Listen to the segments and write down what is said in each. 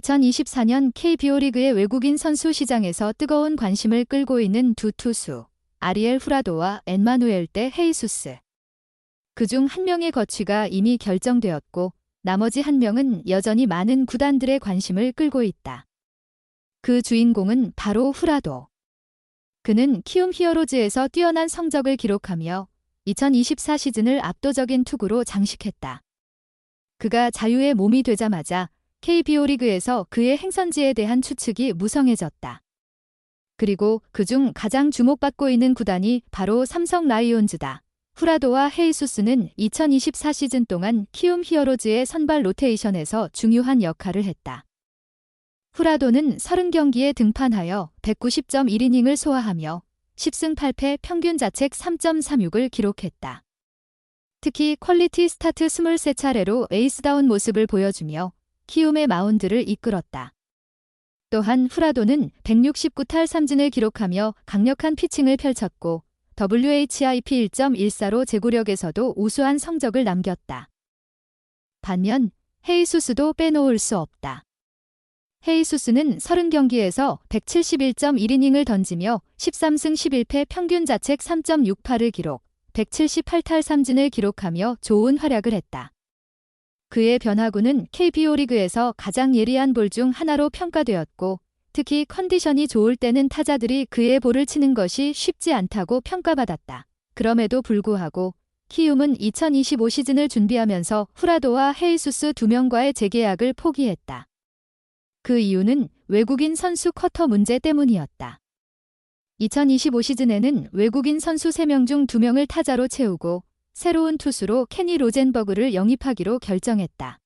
2024년 KBO 리그의 외국인 선수 시장에서 뜨거운 관심을 끌고 있는 두 투수, 아리엘 후라도와 엔마누엘 대 헤이수스. 그중 한 명의 거취가 이미 결정되었고 나머지 한 명은 여전히 많은 구단들의 관심을 끌고 있다. 그 주인공은 바로 후라도. 그는 키움 히어로즈에서 뛰어난 성적을 기록하며 2024 시즌을 압도적인 투구로 장식했다. 그가 자유의 몸이 되자마자 KBO 리그에서 그의 행선지에 대한 추측이 무성해졌다. 그리고 그중 가장 주목받고 있는 구단이 바로 삼성 라이온즈다. 후라도와 헤이수스는 2024 시즌 동안 키움 히어로즈의 선발 로테이션에서 중요한 역할을 했다. 후라도는 30경기에 등판하여 190.1이닝을 소화하며 10승 8패 평균 자책 3.36을 기록했다. 특히 퀄리티 스타트 23차례로 에이스다운 모습을 보여주며 키움의 마운드를 이끌었다. 또한 후라도는 169탈 3진을 기록하며 강력한 피칭을 펼쳤고 WHIP 1.14로 제구력에서도 우수한 성적을 남겼다. 반면 헤이수스도 빼놓을 수 없다. 헤이수스는 30경기에서 171.1이닝을 던지며 13승 11패 평균 자책 3.68을 기록, 178탈 3진을 기록하며 좋은 활약을 했다. 그의 변화구는 KBO 리그에서 가장 예리한 볼 중 하나로 평가되었고 특히 컨디션이 좋을 때는 타자들이 그의 볼을 치는 것이 쉽지 않다고 평가받았다. 그럼에도 불구하고 키움은 2025 시즌을 준비하면서 후라도와 헤이수스 두 명과의 재계약을 포기했다. 그 이유는 외국인 선수 쿼터 문제 때문이었다. 2025 시즌에는 외국인 선수 3명 중 2명을 타자로 채우고 새로운 투수로 케니 로젠버그를 영입하기로 결정했다.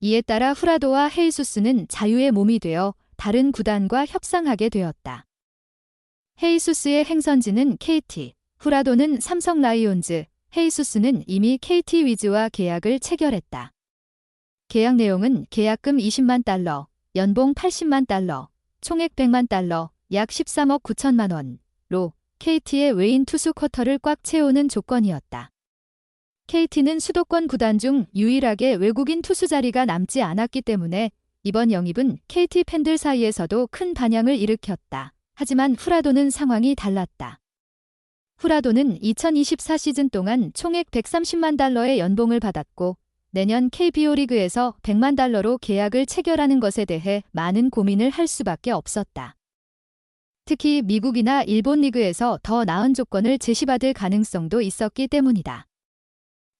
이에 따라 후라도와 헤이수스는 자유의 몸이 되어 다른 구단과 협상하게 되었다. 헤이수스의 행선지는 KT, 후라도는 삼성 라이온즈, 헤이수스는 이미 KT 위즈와 계약을 체결했다. 계약 내용은 계약금 20만 달러, 연봉 80만 달러, 총액 100만 달러, 약 13억 9천만 원로 KT의 외인 투수 쿼터를 꽉 채우는 조건이었다. KT는 수도권 구단 중 유일하게 외국인 투수 자리가 남지 않았기 때문에 이번 영입은 KT 팬들 사이에서도 큰 반향을 일으켰다. 하지만 후라도는 상황이 달랐다. 후라도는 2024 시즌 동안 총액 130만 달러의 연봉을 받았고 내년 KBO 리그에서 100만 달러로 계약을 체결하는 것에 대해 많은 고민을 할 수밖에 없었다. 특히 미국이나 일본 리그에서 더 나은 조건을 제시받을 가능성도 있었기 때문이다.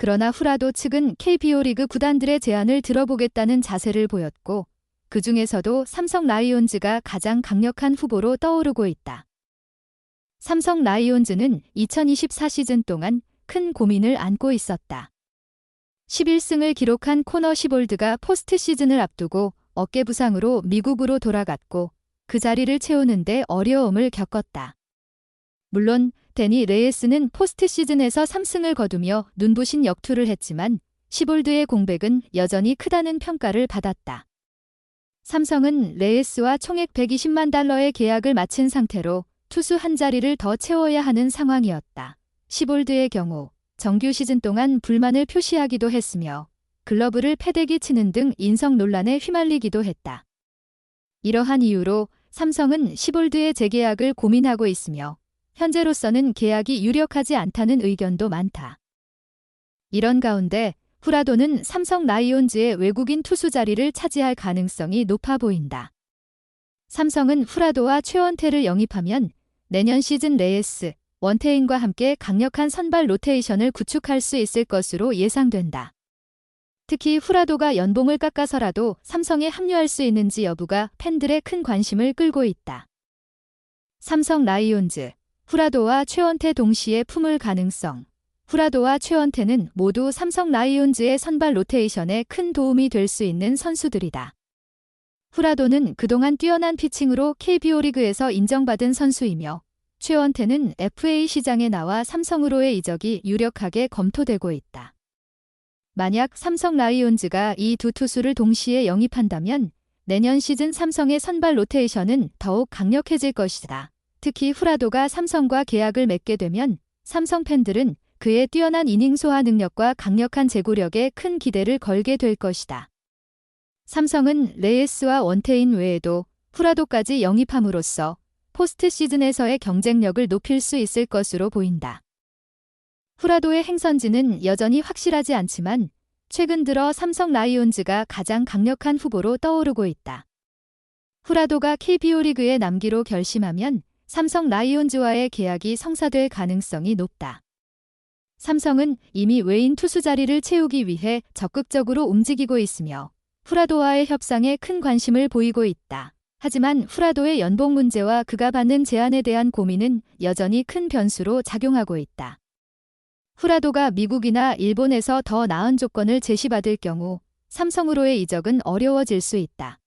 그러나 후라도 측은 KBO 리그 구단들의 제안을 들어보겠다는 자세를 보였고 그 중에서도 삼성 라이온즈가 가장 강력한 후보로 떠오르고 있다. 삼성 라이온즈는 2024 시즌 동안 큰 고민을 안고 있었다. 11승을 기록한 코너 시볼드가 포스트 시즌을 앞두고 어깨 부상으로 미국으로 돌아갔고 그 자리를 채우는데 어려움을 겪었다. 물론 데니 레이스는 포스트 시즌에서 3승을 거두며 눈부신 역투를 했지만 시볼드의 공백은 여전히 크다는 평가를 받았다. 삼성은 레이스와 총액 120만 달러의 계약을 마친 상태로 투수 한 자리를 더 채워야 하는 상황이었다. 시볼드의 경우 정규 시즌 동안 불만을 표시하기도 했으며 글러브를 패대기 치는 등 인성 논란에 휘말리기도 했다. 이러한 이유로 삼성은 시볼드의 재계약을 고민하고 있으며 현재로서는 계약이 유력하지 않다는 의견도 많다. 이런 가운데 후라도는 삼성 라이온즈의 외국인 투수 자리를 차지할 가능성이 높아 보인다. 삼성은 후라도와 최원태를 영입하면 내년 시즌 레이스 원태인과 함께 강력한 선발 로테이션을 구축할 수 있을 것으로 예상된다. 특히 후라도가 연봉을 깎아서라도 삼성에 합류할 수 있는지 여부가 팬들의 큰 관심을 끌고 있다. 삼성 라이온즈, 후라도와 최원태 동시에 품을 가능성. 후라도와 최원태는 모두 삼성 라이온즈의 선발 로테이션에 큰 도움이 될 수 있는 선수들이다. 후라도는 그동안 뛰어난 피칭으로 KBO 리그에서 인정받은 선수이며 최원태는 FA 시장에 나와 삼성으로의 이적이 유력하게 검토되고 있다. 만약 삼성 라이온즈가 이 두 투수를 동시에 영입한다면 내년 시즌 삼성의 선발 로테이션은 더욱 강력해질 것이다. 특히 후라도가 삼성과 계약을 맺게 되면 삼성 팬들은 그의 뛰어난 이닝 소화 능력과 강력한 제구력에 큰 기대를 걸게 될 것이다. 삼성은 레이스와 원태인 외에도 후라도까지 영입함으로써 포스트 시즌에서의 경쟁력을 높일 수 있을 것으로 보인다. 후라도의 행선지는 여전히 확실하지 않지만 최근 들어 삼성 라이온즈가 가장 강력한 후보로 떠오르고 있다. 후라도가 KBO 리그에 남기로 결심하면 삼성 라이온즈와의 계약이 성사될 가능성이 높다. 삼성은 이미 외인 투수 자리를 채우기 위해 적극적으로 움직이고 있으며 후라도와의 협상에 큰 관심을 보이고 있다. 하지만 후라도의 연봉 문제와 그가 받는 제안에 대한 고민은 여전히 큰 변수로 작용하고 있다. 후라도가 미국이나 일본에서 더 나은 조건을 제시받을 경우 삼성으로의 이적은 어려워질 수 있다.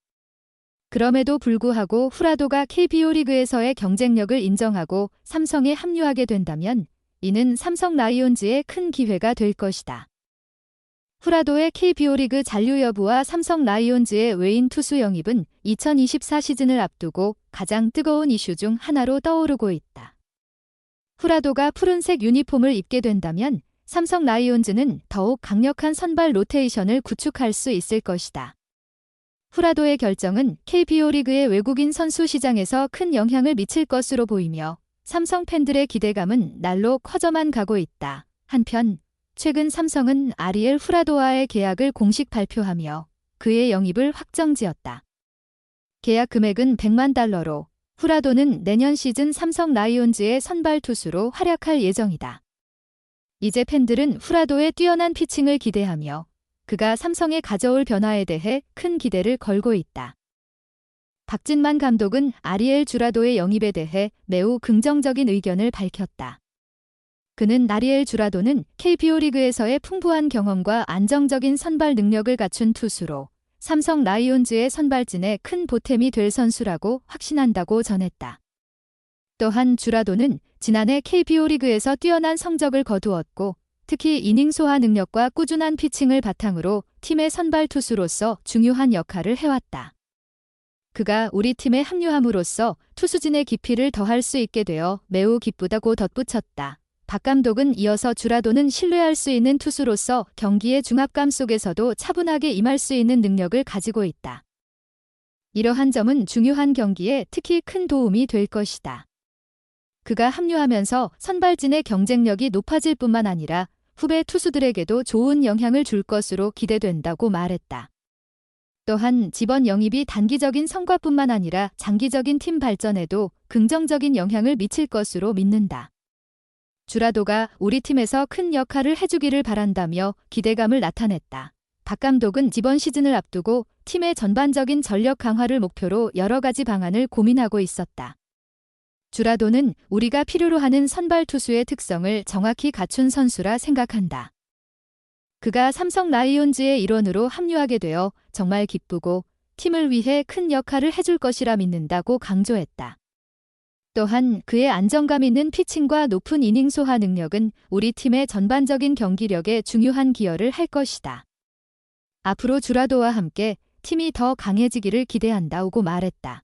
그럼에도 불구하고 후라도가 KBO 리그에서의 경쟁력을 인정하고 삼성에 합류하게 된다면 이는 삼성 라이온즈의 큰 기회가 될 것이다. 후라도의 KBO 리그 잔류 여부와 삼성 라이온즈의 외인 투수 영입은 2024 시즌을 앞두고 가장 뜨거운 이슈 중 하나로 떠오르고 있다. 후라도가 푸른색 유니폼을 입게 된다면 삼성 라이온즈는 더욱 강력한 선발 로테이션을 구축할 수 있을 것이다. 후라도의 결정은 KBO 리그의 외국인 선수 시장에서 큰 영향을 미칠 것으로 보이며 삼성 팬들의 기대감은 날로 커져만 가고 있다. 한편 최근 삼성은 아리엘 후라도와의 계약을 공식 발표하며 그의 영입을 확정지었다. 계약 금액은 100만 달러로 후라도는 내년 시즌 삼성 라이온즈의 선발 투수로 활약할 예정이다. 이제 팬들은 후라도의 뛰어난 피칭을 기대하며 그가 삼성에 가져올 변화에 대해 큰 기대를 걸고 있다. 박진만 감독은 아리엘 주라도의 영입에 대해 매우 긍정적인 의견을 밝혔다. 그는 아리엘 주라도는 KBO 리그에서의 풍부한 경험과 안정적인 선발 능력을 갖춘 투수로 삼성 라이온즈의 선발진에 큰 보탬이 될 선수라고 확신한다고 전했다. 또한 주라도는 지난해 KBO 리그에서 뛰어난 성적을 거두었고 특히 이닝 소화 능력과 꾸준한 피칭을 바탕으로 팀의 선발 투수로서 중요한 역할을 해왔다. 그가 우리 팀에 합류함으로써 투수진의 깊이를 더할 수 있게 되어 매우 기쁘다고 덧붙였다. 박 감독은 이어서 주라도는 신뢰할 수 있는 투수로서 경기의 중압감 속에서도 차분하게 임할 수 있는 능력을 가지고 있다. 이러한 점은 중요한 경기에 특히 큰 도움이 될 것이다. 그가 합류하면서 선발진의 경쟁력이 높아질 뿐만 아니라 후배 투수들에게도 좋은 영향을 줄 것으로 기대된다고 말했다. 또한 지번 영입이 단기적인 성과뿐만 아니라 장기적인 팀 발전에도 긍정적인 영향을 미칠 것으로 믿는다. 주라도가 우리 팀에서 큰 역할을 해주기를 바란다며 기대감을 나타냈다. 박 감독은 이번 시즌을 앞두고 팀의 전반적인 전력 강화를 목표로 여러 가지 방안을 고민하고 있었다. 주라도는 우리가 필요로 하는 선발 투수의 특성을 정확히 갖춘 선수라 생각한다. 그가 삼성 라이온즈의 일원으로 합류하게 되어 정말 기쁘고 팀을 위해 큰 역할을 해줄 것이라 믿는다고 강조했다. 또한 그의 안정감 있는 피칭과 높은 이닝 소화 능력은 우리 팀의 전반적인 경기력에 중요한 기여를 할 것이다. 앞으로 주라도와 함께 팀이 더 강해지기를 기대한다고 말했다.